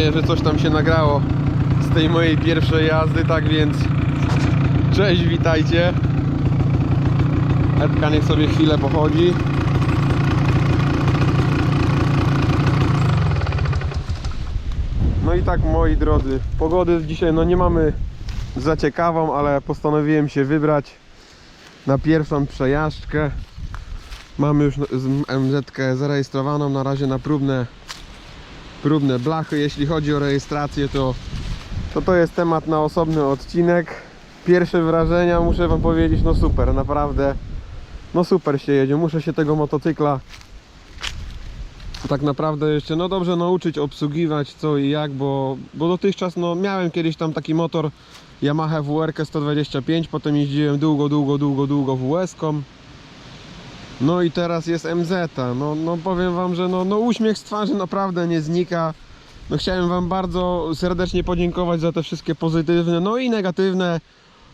Nadzieję, że coś tam się nagrało z tej mojej pierwszej jazdy, tak więc cześć, witajcie. Edka niech sobie chwilę pochodzi. No i tak moi drodzy, pogody dzisiaj no nie mamy za ciekawą, ale postanowiłem się wybrać na pierwszą przejażdżkę. Mamy już MZ zarejestrowaną na razie na próbne, próbne blachy. Jeśli chodzi o rejestrację, to, to to jest temat na osobny odcinek. Pierwsze wrażenia muszę Wam powiedzieć, no super, naprawdę, no super się jedzie. Muszę się tego motocykla tak naprawdę jeszcze no dobrze nauczyć obsługiwać co i jak, bo, bo dotychczas no miałem kiedyś tam taki motor Yamaha WRK 125, potem jeździłem długo, długo, długo, długo WS-ką. No i teraz jest MZ. No, no powiem wam, że no, no uśmiech z twarzy naprawdę nie znika. No chciałem wam bardzo serdecznie podziękować za te wszystkie pozytywne, no i negatywne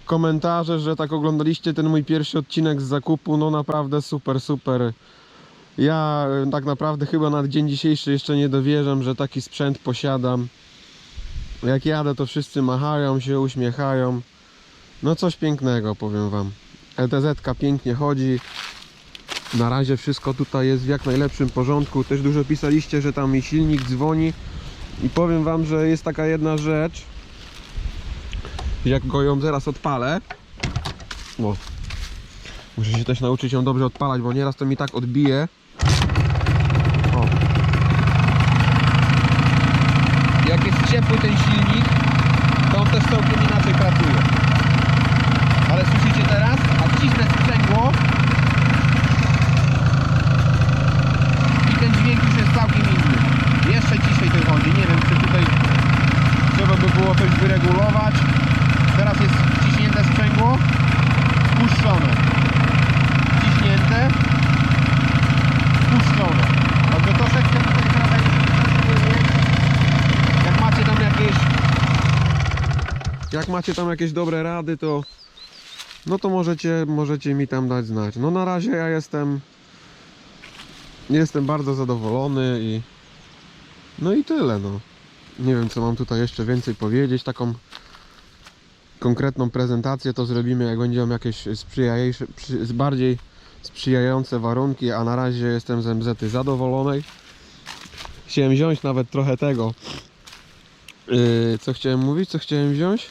komentarze, że tak oglądaliście ten mój pierwszy odcinek z zakupu. No naprawdę super, super. Ja e, tak naprawdę chyba na dzień dzisiejszy jeszcze nie dowierzam, że taki sprzęt posiadam. Jak jadę, to wszyscy machają się, uśmiechają. No coś pięknego, powiem wam. ETZ pięknie chodzi. Na razie wszystko tutaj jest w jak najlepszym porządku. Też dużo pisaliście, że tam mi silnik dzwoni. I powiem wam, że jest taka jedna rzecz. Jak go ją zaraz odpalę. O. Muszę się też nauczyć ją dobrze odpalać, bo nieraz to mi tak odbije. O. Jak jest ciepły ten silnik, to on też całkiem inaczej pracuje. Ale słyszycie teraz? A wcisnę sprzęgło i ten dźwięk już jest całkiem inny. Jeszcze ciszej to chodzi. Nie wiem, czy tutaj trzeba by było coś wyregulować. Teraz jest wciśnięte sprzęgło, puszczone. Wciśnięte, puszczone. Także troszeczkę tutaj trzeba jak macie tam jakieś jak macie tam jakieś dobre rady, to no to możecie, możecie mi tam dać znać. No na razie ja jestem jestem bardzo zadowolony i no i tyle no. Nie wiem co mam tutaj jeszcze więcej powiedzieć. Taką konkretną prezentację to zrobimy jak będziemy jakieś sprzyjające, przy, bardziej sprzyjające warunki, a na razie jestem z MZ zadowolonej. Chciałem wziąć nawet trochę tego. Yy, co chciałem mówić? Co chciałem wziąć?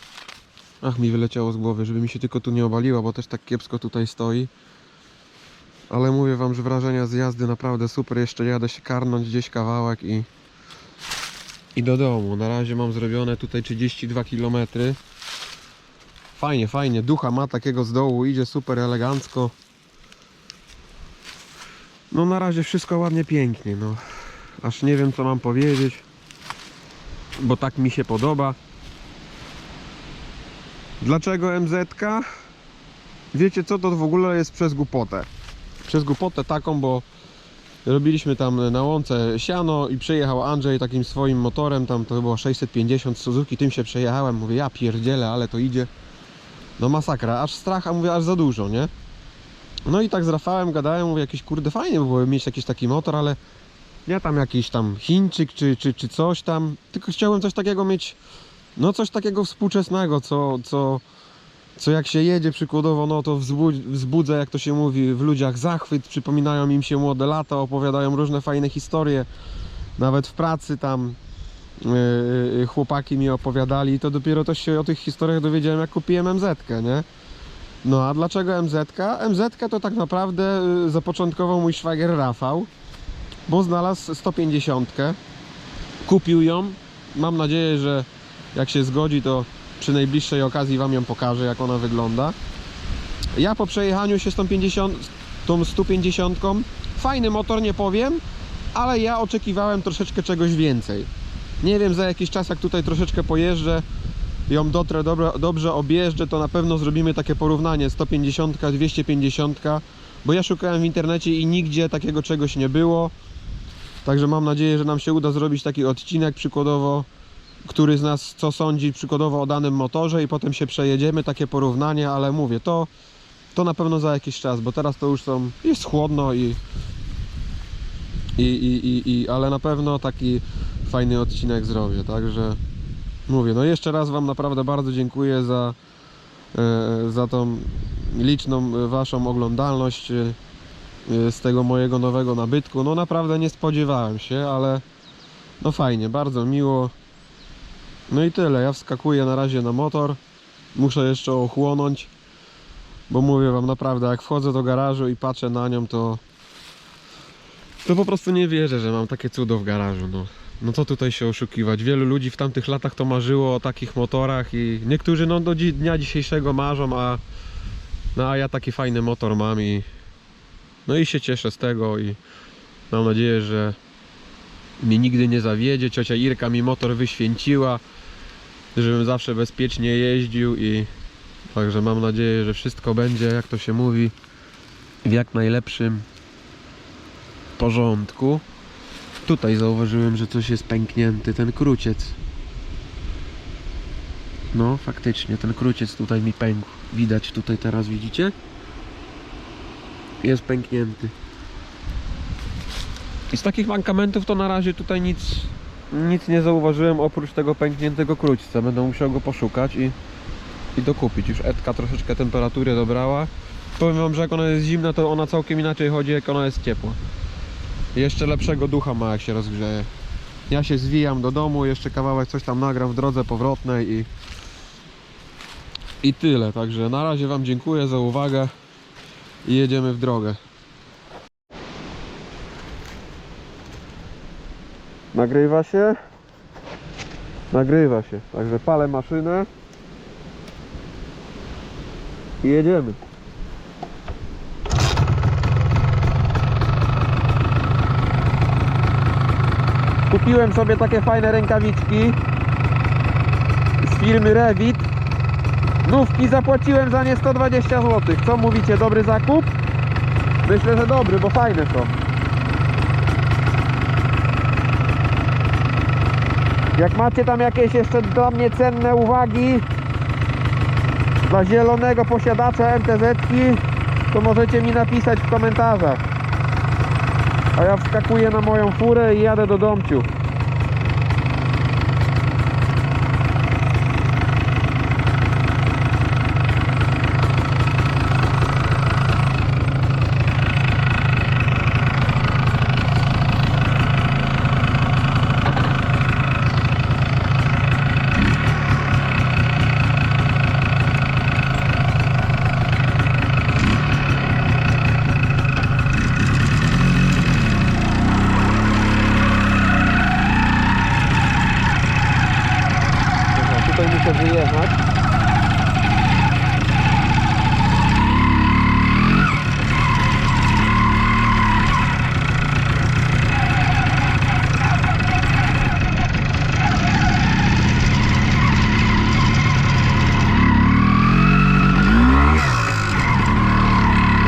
Ach, mi wyleciało z głowy, żeby mi się tylko tu nie obaliła, bo też tak kiepsko tutaj stoi. Ale mówię wam, że wrażenia z jazdy naprawdę super. Jeszcze jadę się karnąć gdzieś kawałek i i do domu. Na razie mam zrobione tutaj 32 km. Fajnie, fajnie. Ducha ma takiego z dołu, idzie super elegancko. No na razie wszystko ładnie, pięknie. No. Aż nie wiem co mam powiedzieć. Bo tak mi się podoba. Dlaczego MZ? Wiecie co to w ogóle jest przez głupotę. Przez głupotę taką, bo robiliśmy tam na łące siano i przyjechał Andrzej takim swoim motorem, tam to było 650 Suzuki, tym się przejechałem, mówię ja pierdzielę, ale to idzie. No masakra, aż strach, a mówię aż za dużo, nie? No i tak z Rafałem gadałem, mówię jakiś kurde fajnie by było mieć jakiś taki motor, ale nie tam jakiś tam Chińczyk czy, czy, czy coś tam, tylko chciałem coś takiego mieć, no coś takiego współczesnego, co, co, co jak się jedzie przykładowo, no to wzbudza, jak to się mówi, w ludziach zachwyt, przypominają im się młode lata, opowiadają różne fajne historie, nawet w pracy tam yy, chłopaki mi opowiadali i to dopiero to się o tych historiach dowiedziałem, jak kupiłem MZ, nie? No a dlaczego MZ? MZ to tak naprawdę yy, zapoczątkował mój szwagier Rafał, bo znalazł 150, kupił ją, mam nadzieję, że jak się zgodzi, to przy najbliższej okazji Wam ją pokażę, jak ona wygląda. Ja po przejechaniu się z tą 50, tą 150, fajny motor, nie powiem, ale ja oczekiwałem troszeczkę czegoś więcej. Nie wiem, za jakiś czas, jak tutaj troszeczkę pojeżdżę, ją dotrę, dobrze, dobrze objeżdżę, to na pewno zrobimy takie porównanie 150, 250, bo ja szukałem w internecie i nigdzie takiego czegoś nie było. Także mam nadzieję, że nam się uda zrobić taki odcinek przykładowo który z nas co sądzi przykładowo o danym motorze i potem się przejedziemy, takie porównanie, ale mówię, to, to na pewno za jakiś czas, bo teraz to już są, jest chłodno i, i, i, i, i ale na pewno taki fajny odcinek zrobię, także mówię, no jeszcze raz Wam naprawdę bardzo dziękuję za, e, za tą liczną e, Waszą oglądalność e, z tego mojego nowego nabytku. No naprawdę nie spodziewałem się, ale no fajnie, bardzo miło. No i tyle, ja wskakuję na razie na motor, muszę jeszcze ochłonąć, bo mówię Wam naprawdę, jak wchodzę do garażu i patrzę na nią, to to po prostu nie wierzę, że mam takie cudo w garażu, no. No co tutaj się oszukiwać? Wielu ludzi w tamtych latach to marzyło o takich motorach i niektórzy no do dzi- dnia dzisiejszego marzą, a no a ja taki fajny motor mam i no i się cieszę z tego i mam nadzieję, że mnie nigdy nie zawiedzie. Ciocia Irka mi motor wyświęciła, żebym zawsze bezpiecznie jeździł i także mam nadzieję, że wszystko będzie, jak to się mówi, w jak najlepszym porządku. Tutaj zauważyłem, że coś jest pęknięty, ten kruciec. No, faktycznie, ten kruciec tutaj mi pękł. Widać tutaj teraz, widzicie? Jest pęknięty. I z takich mankamentów to na razie tutaj nic, nic nie zauważyłem oprócz tego pękniętego krućca. Będę musiał go poszukać i, i dokupić. Już Edka troszeczkę temperaturę dobrała. Powiem wam, że jak ona jest zimna, to ona całkiem inaczej chodzi, jak ona jest ciepła. Jeszcze lepszego ducha ma, jak się rozgrzeje. Ja się zwijam do domu, jeszcze kawałek coś tam nagram w drodze powrotnej i i tyle. Także na razie wam dziękuję za uwagę i jedziemy w drogę. Nagrywa się? Nagrywa się. Także palę maszynę i jedziemy. Kupiłem sobie takie fajne rękawiczki z firmy Revit. Nówki zapłaciłem za nie 120 zł. Co mówicie, dobry zakup? Myślę, że dobry, bo fajne są. Jak macie tam jakieś jeszcze dla mnie cenne uwagi dla zielonego posiadacza MTZ-ki, to możecie mi napisać w komentarzach. A ja wskakuję na moją furę i jadę do domciu. Dobra, tutaj muszę wyjechać.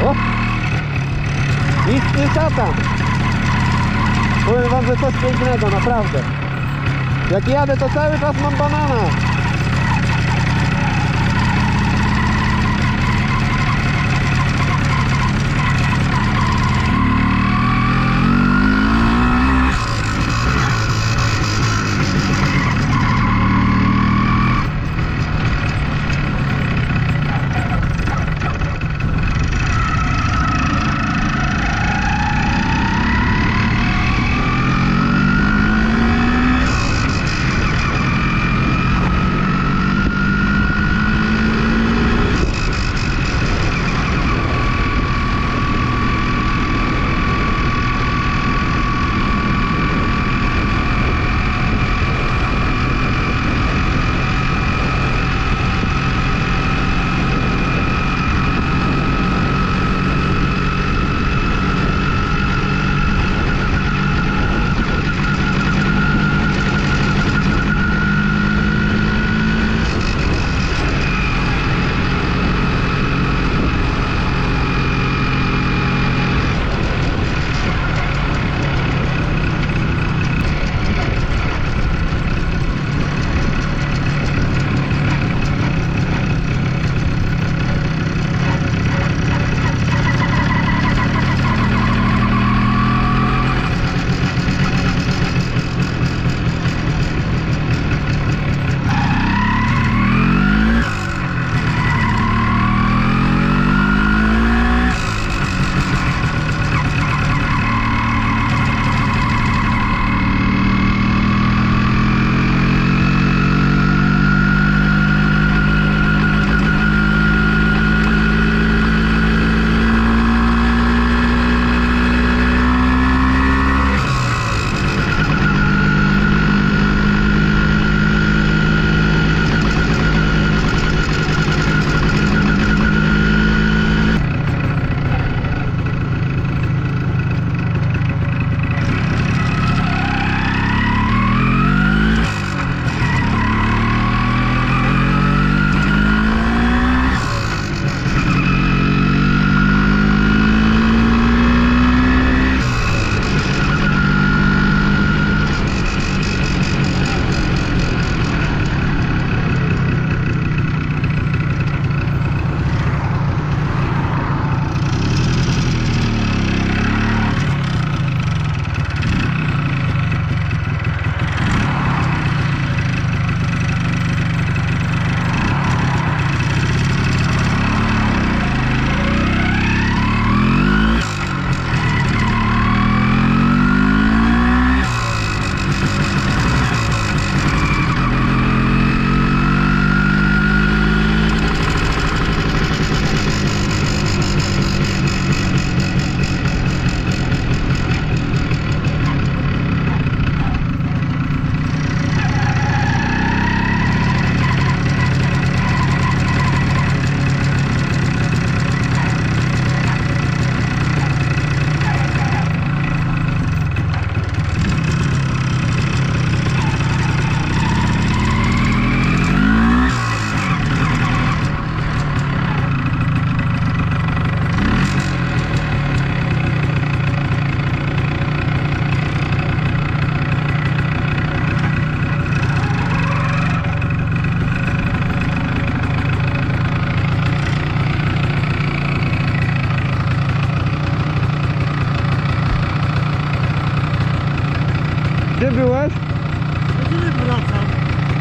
O! Szatan! Powiem wam, że coś pięknego, naprawdę. Jak jadę, to cały czas mam banana.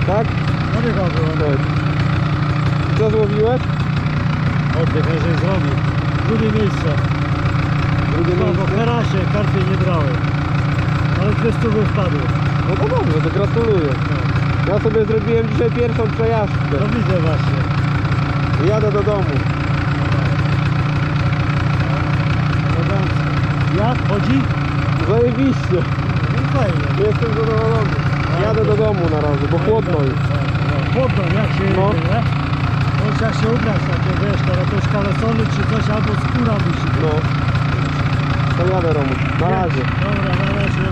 Tak? No chyba byłem. Tak. Co złowiłeś? Oddech jeżeli zrobił. Drugie miejsce. Drugie No bo miejsce. Herasie karty nie brałem. Ale dwie stówy wpadły. No to dobrze, to gratuluję. No, Ja sobie zrobiłem dzisiaj pierwszą przejażdżkę. no widzę właśnie. Jadę do domu. Jak? Chodzi? Zajebiście. No fajnie. Jestem zadowolony. Jadę do domu na razie, bo chłodno jest. No, chłodno, jak się No. jedzie, nie? No trzeba się ubrać takie, wiesz, teraz to już kalesony czy coś, albo skóra musi być. No. To jadę Romu. Na razie. Dobra, na razie.